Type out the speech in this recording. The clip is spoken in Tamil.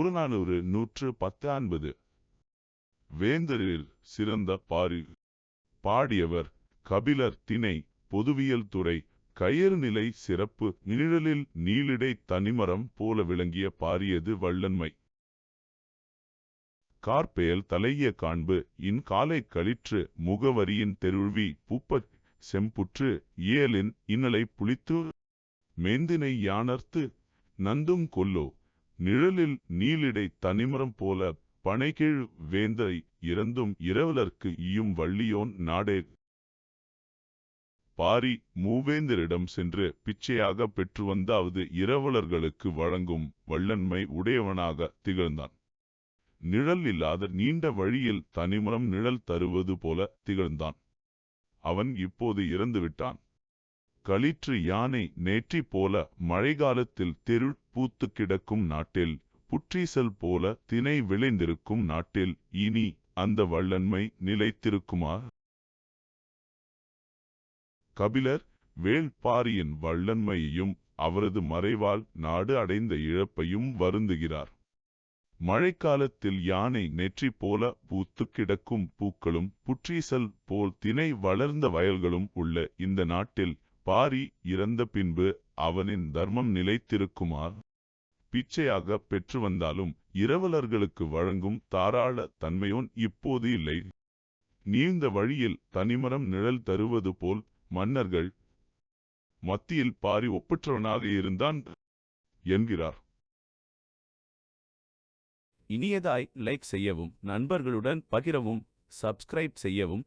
புறநானூறு நூற்று பத்தான்பது. வேந்தரில் சிறந்த பாரி பாடியவர் கபிலர் திணை பொதுவியல் துறை கயிறுநிலை சிறப்பு நிழலில் நீளிடை தனிமரம் போல விளங்கிய பாரியது வள்ளன்மை. கார்பெயல் தலைய காண்பு இன் காலை கழிற்று முகவரியின் தெருள்வி பூப்பச் செம்புற்று இயலின் இன்னலை புளித்து மேந்தினை யானர்த்து நந்தும் கொல்லோ. நிழலில் நீலிடை தனிமரம் போல பனைகீழ் வேந்தரை இறந்தும் இரவலர்க்கு ஈயும் வள்ளியோன் நாடே. பாரி மூவேந்தரிடம் சென்று பிச்சையாக பெற்று வந்தாவது இரவலர்களுக்கு வழங்கும் வள்ளன்மை உடையவனாக திகழ்ந்தான். நிழல் இல்லாத நீண்ட வழியில் தனிமரம் நிழல் தருவது போல திகழ்ந்தான். அவன் இப்போது இறந்துவிட்டான். களிற்று யானை நேற்றி போல மழைகாலத்தில் தெருள் பூத்து கிடக்கும் நாட்டில் புற்றீசல் போல தினை விளைந்திருக்கும் நாட்டில் இனி அந்த வள்ளன்மை நிலைத்திருக்குமா? கபிலர் வேள்பாரியின் வள்ளன்மையையும் அவரது மறைவால் நாடு அடைந்த இழப்பையும் வருந்துகிறார். மழைக்காலத்தில் யானை நெற்றி போல பூத்து கிடக்கும் பூக்களும் புற்றீசல் போல் தினை வளர்ந்த வயல்களும் உள்ள இந்த நாட்டில் பாரி இறந்த பின்பு அவனின் தர்மம் நிலைத்திருக்குமா பிச்சையாக பெற்று வந்தாலும் இரவலர்களுக்கு வழங்கும் தாராள தன்மையோன் இப்போது இல்லை. நீண்ட வழியில் தனிமரம் நிழல் தருவது போல் மன்னர்கள் மத்தியில் பாரி ஒப்பற்றவனாக இருந்தான் என்கிறார். இனியதாய் லைக் செய்யவும் நண்பர்களுடன் பகிரவும் சப்ஸ்கிரைப் செய்யவும்